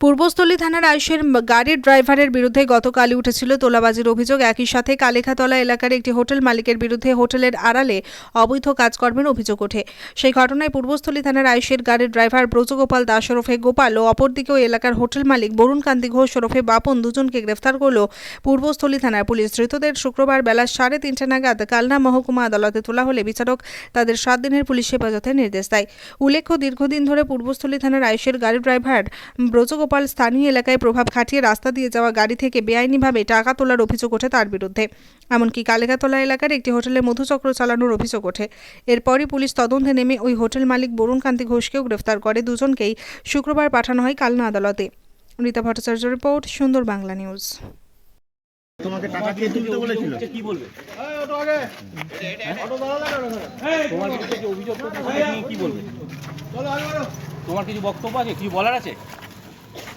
পূর্বস্থলী থানার আয়ুষের গাড়ির ড্রাইভারের বিরুদ্ধে গতকালই উঠেছিল তোলাবাজির অভিযোগ। একই সাথে কালেখাতলা এলাকার একটি হোটেল মালিকের বিরুদ্ধে হোটেলের আড়ালে অবৈধ কাজকর্মের অভিযোগ ওঠে। সেই ঘটনায় পূর্বস্থলী থানার আয়ুষের গাড়ির ড্রাইভার ব্রজগোপাল দাস ওরফে গোপাল ও অপরদিকে ওই এলাকার হোটেল মালিক বরুণ কান্তি ঘোষ ওরফে বাপন দুজনকে গ্রেফতার করল পূর্বস্থলী থানার পুলিশ। ধৃতদের শুক্রবার বেলা সাড়ে তিনটে নাগাদ কালনা মহকুমা আদালতে তোলা হলে বিচারক তাদের সাত দিনের পুলিশ হেফাজতের নির্দেশ দেয়। উল্লেখ্য, দীর্ঘদিন ধরে পূর্বস্থলী থানার আয়ুষের গাড়ির ড্রাইভার ব্রজগোপাল স্থানীয় এলাকায় প্রভাব খাটিয়ে রাস্তা দিয়ে যাওয়া গাড়ি থেকে বেআইনিভাবে টাকা তোলার অভিযোগ ওঠে তার বিরুদ্ধে। এমনকি কালেকাতলা এলাকার একটি হোটেলে মধুচক্র চালানোর অভিযোগ ওঠে। এরপরই পুলিশ তদন্তে নেমে ওই হোটেল মালিক বরুণ কান্তি ঘোষকেও গ্রেফতার করে। দুজনকেই শুক্রবার পাঠানো হয় কালনা আদালতে। রীতা ভট্টাচার্য রিপোর্ট সুন্দর বাংলা নিউজ। তোমাকে টাকা কে তুলতে বলেছিল? কি বলবে? তোমার বিরুদ্ধে যে অভিযোগ করছে সেটা নিয়ে কি বলবে? তোমার কিছু বক্তব্য আছে? কিছু বলার আছে?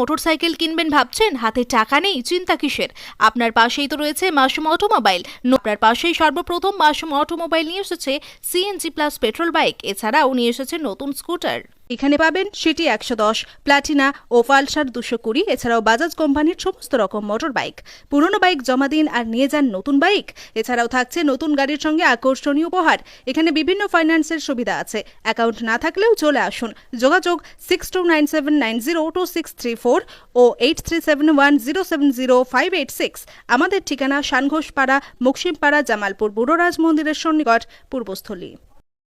মোটরসাইকেল কিনবেন ভাবছেন? হাতে টাকা নেই, চিন্তা কিসের? আপনার পাশেই তো রয়েছে মাসুম অটোমোবাইল। আপনার পাশেই সর্বপ্রথম মাসুম অটোমোবাইল নিয়ে এসেছে সিএনজি প্লাস পেট্রোল বাইক। এছাড়াও নিয়ে এসেছে নতুন স্কুটার। এখানে পাবেন সিটি একশো দশ, প্লাটিনা ও পালসার দুশো কুড়ি, এছাড়াও বাজাজ কোম্পানির সমস্ত রকম মোটর বাইক পুরনো বাইক জমা দিন আর নিয়ে যান নতুন বাইক। এছাড়াও থাকছে নতুন গাড়ির সঙ্গে আকর্ষণীয় উপহার। এখানে বিভিন্ন ফাইন্যান্সের সুবিধা আছে। অ্যাকাউন্ট না থাকলেও চলে আসুন। যোগাযোগ six two nine seven nine zero two six three four ও eight three seven one zero seven zero five eight six আমাদের ঠিকানা সানঘোষপাড়া, মুকসিমপাড়া, জামালপুর বুড়োরাজ মন্দিরের সন্নিকট, পূর্বস্থলী।